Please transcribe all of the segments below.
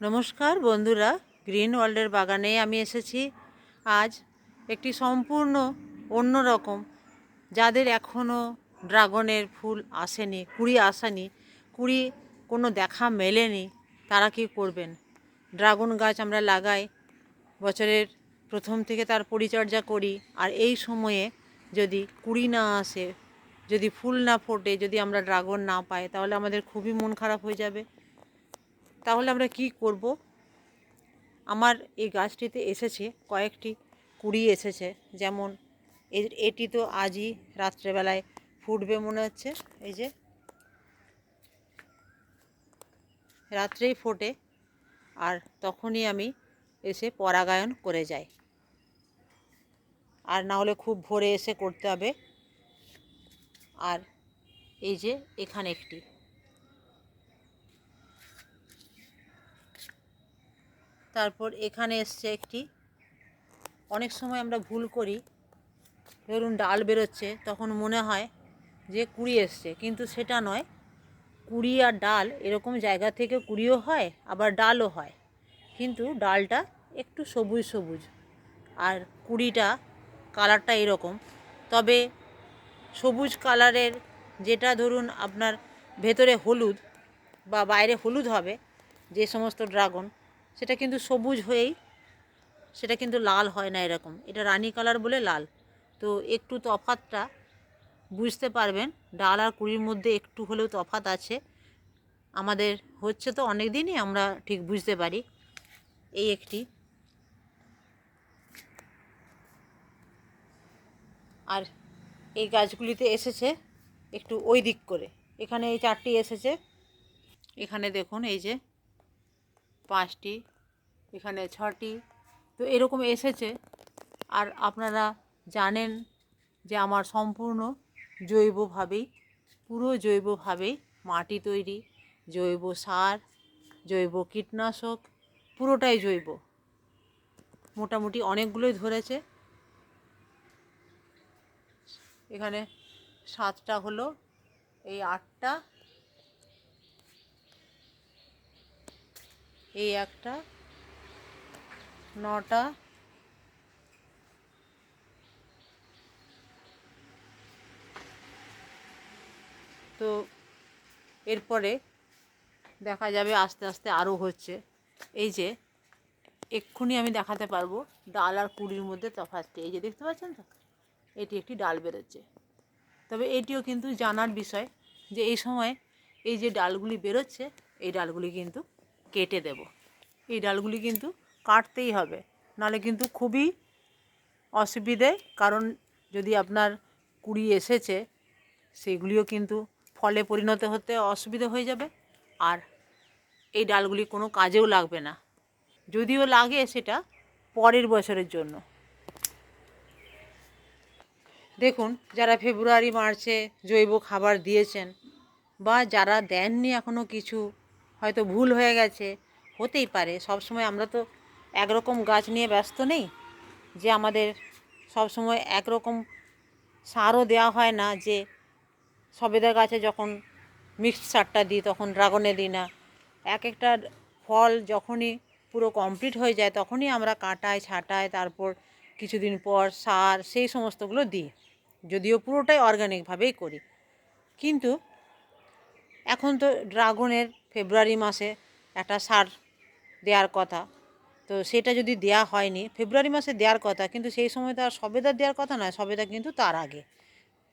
নমস্কার বন্ধুরা, গ্রিন ওয়ার্ল্ডের বাগানে আমি এসেছি। আজ একটি সম্পূর্ণ অন্য রকম যাদের এখনও ড্রাগনের ফুল আসেনি, কুড়ি আসেনি, কুড়ি কোনো দেখা মেলেনি, তারা কি করবেন? ড্রাগন গাছ আমরা লাগাই, বছরের প্রথম থেকে তার পরিচর্যা করি, আর এই সময়ে যদি কুড়ি না আসে, যদি ফুল না ফোটে, যদি আমরা ড্রাগন না পাই, তাহলে আমাদের খুবই মন খারাপ হয়ে যাবে। তাহলে আমরা কি করব? আমার এই গাছটিতে এসেছে কয়েকটি কুড়ি এসেছে। যেমন এটি তো আজই রাত্রেবেলায় ফুটবে মনে হচ্ছে। এই যে, রাত্রেই ফোটে আর তখনই আমি এসে পরাগায়ন করে যাই। আর না হলে খুব ভোরে এসে করতে হবে। আর এই যে, এখানে একটি। তারপর এখানে এসছে একটি, অনেক সময় আমরা ভুল করি, ধরুন ডাল বেরোচ্ছে, তখন মনে হয় যে কুড়ি এসছে, কিন্তু সেটা নয়। কুড়ি আর ডাল এরকম জায়গা থেকে কুড়িও হয়, আবার ডালও হয়। কিন্তু ডালটা একটু সবুজ সবুজ, আর কুড়িটা কালারটা এরকম। তবে সবুজ কালারের যেটা ধরুন আপনার ভেতরে হলুদ বা বাইরে হলুদ হবে, যে সমস্ত ড্রাগন সেটা কিন্তু সবুজ হয়েই, সেটা কিন্তু লাল হয় না এরকম। এটা রানী কালার বলে লাল। তো একটু তফাতটা বুঝতে পারবেন, ডাল আর কুড়ির মধ্যে একটু হলেও তফাত আছে। আমাদের হচ্ছে তো অনেক দিনই আমরা ঠিক বুঝতে পারি। এই একটি। আর এই গাছগুলিতে এসেছে একটু ওই দিক করে। এখানে এই চারটি এসেছে। এখানে দেখুন এই যে পাঁচটি, এখানে ছটি। তো এরকম এসেছে। আর আপনারা জানেন যে আমার সম্পূর্ণ জৈবভাবেই, পুরো জৈবভাবেই মাটি তৈরি। জৈব সার, জৈব কীটনাশক, পুরোটাই জৈব। মোটামুটি অনেকগুলোই ধরেছে। এখানে সাতটা হলো, এই আটটা এই একটা, নটা, তো এরপরে দেখা যাবে আস্তে আস্তে আরও হচ্ছে। এই যে, এক্ষুনি আমি দেখাতে পারব ডাল আর কুড়ির মধ্যে তফাৎটি। এই যে, দেখতে পাচ্ছেন তো? এটি একটি ডাল বেরোচ্ছে। তবে এটিও কিন্তু জানার বিষয় যে এই সময় এই যে ডালগুলি বেরোচ্ছে, এই ডালগুলি কিন্তু কেটে দেব। এই ডালগুলি কিন্তু কাটতেই হবে। নাহলে কিন্তু খুবই অসুবিধে, কারণ যদি আপনার কুড়ি এসেছে, সেগুলিও কিন্তু ফলে পরিণত হতে অসুবিধে হয়ে যাবে। আর এই ডালগুলি কোনো কাজেও লাগবে না। যদিও লাগে সেটা পরের বছরের জন্য। দেখুন, যারা ফেব্রুয়ারি, মার্চে জৈব খাবার দিয়েছেন বা যারা দেননি এখনও কিছু হয়তো ভুল হয়ে গেছে, হতেই পারে। সব সময় আমরা তো একরকম গাছ নিয়ে ব্যস্ত নেই যে আমাদের সব সময় একরকম সারও দেওয়া হয় না যে সবেদা গাছে যখন মিক্সড সারটা দিই তখন ড্রাগনে দিই না। এক একটা ফল যখনই পুরো কমপ্লিট হয়ে যায় তখনই আমরা কাটাই, ছাটাই, তারপর কিছুদিন পর সার, সেই সমস্তগুলো দিই। যদিও পুরোটাই অর্গানিকভাবেই করি। কিন্তু এখন তো ড্রাগনের ফেব্রুয়ারি মাসে একটা সার দেওয়ার কথা। তো সেটা যদি দেয়া হয়নি, ফেব্রুয়ারি মাসে দেওয়ার কথা, কিন্তু সেই সময় তো আর সবেদা দেওয়ার কথা নয়, সবেদা কিন্তু তার আগে।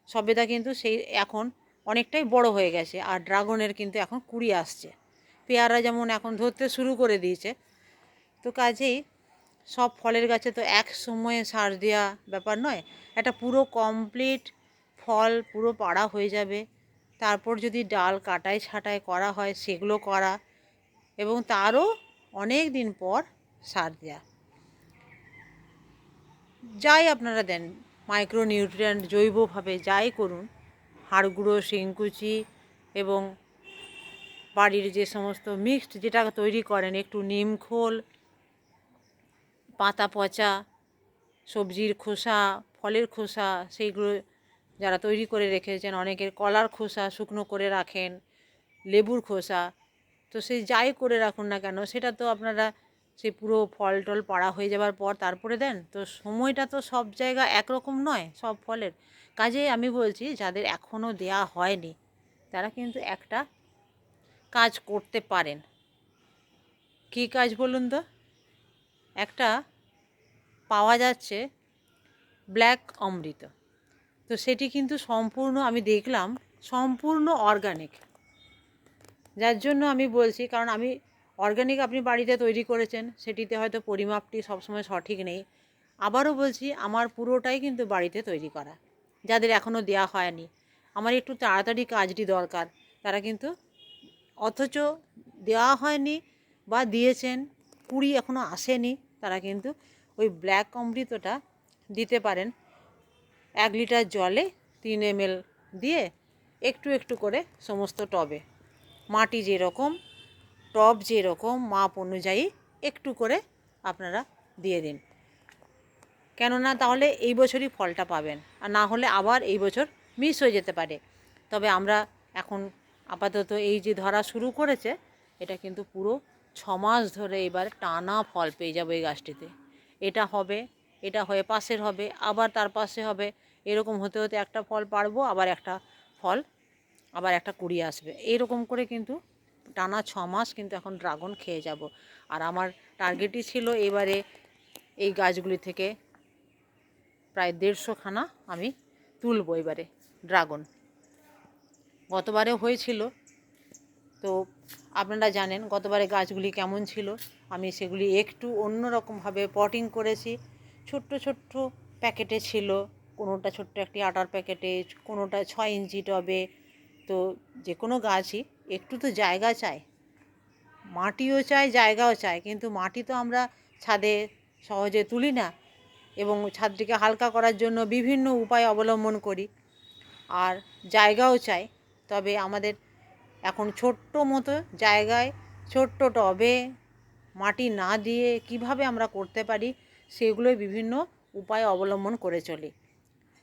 সবেদা কিন্তু সেই এখন অনেকটাই বড় হয়ে গেছে, আর ড্রাগনের কিন্তু এখন কুড়ি আসছে। পেয়ারা যেমন এখন ধরতে শুরু করে দিয়েছে। তো কাজেই সব ফলের গাছে তো এক সময়ে সার দেওয়া ব্যাপার নয়, একটা পুরো কমপ্লিট ফল পুরো পাড়া হয়ে যাবে। তারপর যদি ডাল কাটাই ছাটাই করা হয়, সেগুলো করা এবং তারও অনেক দিন পর সার দেওয়া যাই আপনারা দেন মাইক্রো নিউট্রিয়েন্ট জৈবভাবে যাই করুন হাড় গুঁড়ো শিংকুচি এবং বাড়ির যে সমস্ত মিক্সড যেটা তৈরি করেন, একটু নিম খোল, পাতা পচা, সবজির খোসা, ফলের খোসা, সেইগুলো যারা তৈরি করে রেখেছেন, অনেকের কলার খোসা শুকনো করে রাখেন, লেবুর খোসা। তো সেই যাই করে রাখুন না কেন, সেটা তো আপনারা সেই পুরো ফল টল পাড়া হয়ে যাবার পর তারপরে দেন। তো সময়টা তো সব জায়গা একরকম নয়, সব ফলের। কাজেই আমি বলছি, যাদের এখনও দেয়া হয়নি, তারা কিন্তু একটা কাজ করতে পারেন। কী কাজ বলুন তো? একটা পাওয়া যাচ্ছে ব্ল্যাক অমৃত। তো সেটি কিন্তু সম্পূর্ণ আমি দেখলাম, সম্পূর্ণ অর্গানিক যার জন্য আমি বলছি, কারণ আমি অর্গানিক আপনি বাড়িতে তৈরি করেছেন, সেটিতে হয়তো পরিমাপটি সবসময় সঠিক নেই। আবারও বলছি, আমার পুরোটাই কিন্তু বাড়িতে তৈরি করা, যাদের এখনও দেয়া হয়নি। আমার একটু তাড়াতাড়ি কাজটি দরকার, তারা কিন্তু অথচ দেওয়া হয়নি বা দিয়েছেন, কুড়ি এখনও আসেনি, তারা কিন্তু ওই ব্ল্যাক অমৃতটা দিতে পারেন। এক লিটার জলে তিন এম দিয়ে একটু একটু করে সমস্ত টবে, মাটি যেরকম, টব যেরকম, মাপ অনুযায়ী একটু করে আপনারা দিয়ে দিন। কেননা তাহলে এই বছরই ফলটা পাবেন, আর না হলে আবার এই বছর মিস হয়ে যেতে পারে। তবে আমরা এখন আপাতত এই যে ধরা শুরু করেছে, এটা কিন্তু পুরো ছ মাস ধরে এবার টানা ফল পেয়ে যাব এই গাছটিতে। এটা হবে, এটা হয়ে পাশের হবে, আবার তার পাশে হবে এরকম হতে হতে একটা ফল পারব, আবার একটা ফল, আবার একটা কুড়ি আসবে। এইরকম করে কিন্তু টানা ছ মাস কিন্তু এখন ড্রাগন খেয়ে যাব। আর আমার টার্গেটই ছিল এবারে এই গাছগুলি থেকে প্রায় দেড়শোখানা আমি তুলব এবারে ড্রাগন। গতবারে হয়েছিল। তো আপনারা জানেন গতবারে গাছগুলি কেমন ছিল। আমি সেগুলি একটু অন্যরকমভাবে পটিং করেছি। ছোট্ট ছোট্ট প্যাকেটে ছিল। কোনোটা ছোট্ট একটি আটার প্যাকেটে কোনোটা ছয় ইঞ্চি টবে, তো যে কোনো গাছই একটু তো জায়গা চাই। মাটিও চাই, জায়গাও চাই, কিন্তু মাটি তো আমরা ছাদে সহজে তুলি না এবং ছাদটিকে হালকা করার জন্য বিভিন্ন উপায় অবলম্বন করি। আর জায়গাও চাই, তবে আমাদের এখন ছোট্ট মতো জায়গায়, ছোট্ট টবে মাটি না দিয়ে কীভাবে আমরা করতে পারি, সেগুলোই বিভিন্ন উপায় অবলম্বন করে চলি।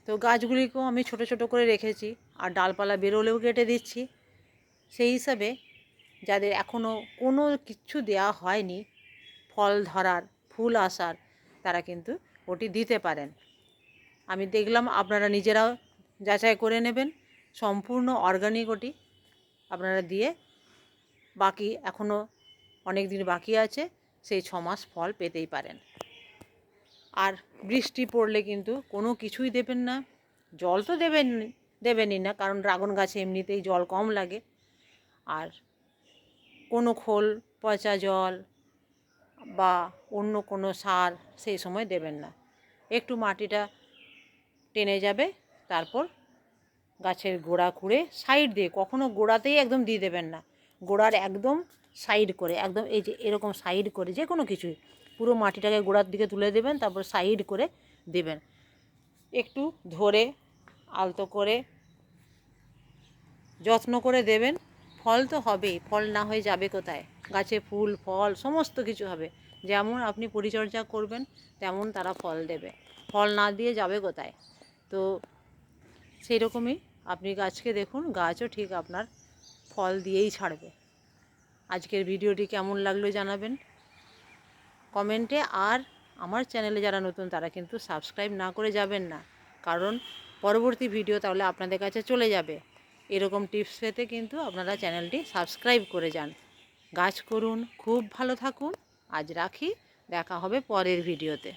তো গাছগুলিকেও আমি ছোট ছোট করে রেখেছি আর ডালপালা বেরোলেও কেটে দিচ্ছি। সেই হিসাবে যাদের এখনও কোনো কিচ্ছু দেওয়া হয়নি, ফল ধরার, ফুল আসার, তারা কিন্তু ওটি দিতে পারেন। আমি দেখলাম আপনারা নিজেরাও যাচাই করে নেবেন, সম্পূর্ণ অর্গানিক ওটি আপনারা দিয়ে বাকি এখনও অনেক দিন বাকি আছে, সেই ছমাস ফল পেতেই পারেন। আর বৃষ্টি পড়লে কিন্তু কোনো কিছুই দেবেন না। জল তো দেবেন, দেবেনই না, কারণ ড্রাগন গাছে এমনিতেই জল কম লাগে। আর কোনো খোল, পচা জল বা অন্য কোনো সার সেই সময় দেবেন না। একটু মাটিটা টেনে যাবে, তারপর গাছের গোড়া খুঁড়ে সাইড দিয়ে, কখনো গোড়াতেই একদম দিয়ে দেবেন না। গোড়ার একদম সাইড করে, একদম এই যে এরকম সাইড করে, যে কোনো কিছুই। পুরো মাটিটাকে গোড়ার দিকে তুলে দেবেন, তারপর সাইড করে দেবেন। একটু ধরে, আলতো করে যত্ন করে দেবেন। ফল তো হবেই, ফল না হয়ে যাবে কোথায়? গাছে ফুল, ফল, সমস্ত কিছু হবে। যেমন আপনি পরিচর্যা করবেন, তেমন তারা ফল দেবে। ফল না দিয়ে যাবে কোথায়? তো সেই রকমই আপনি গাছকে দেখুন, গাছও ঠিক আপনার ফল দিয়েই ছাড়বে। আজকের ভিডিওটি কেমন লাগল জানাবেন। কমেন্টে আর আমার চ্যানেলে যারা নতুন, তারা কিন্তু সাবস্ক্রাইব না করে যাবেন না। কারণ পরবর্তী ভিডিও তাহলে আপনাদের কাছে চলে যাবে। এরকম টিপস পেতে কিন্তু আপনারা চ্যানেলটি সাবস্ক্রাইব করে যান। গাছ করুন, খুব ভালো থাকুন। আজ রাখি, দেখা হবে পরের ভিডিওতে।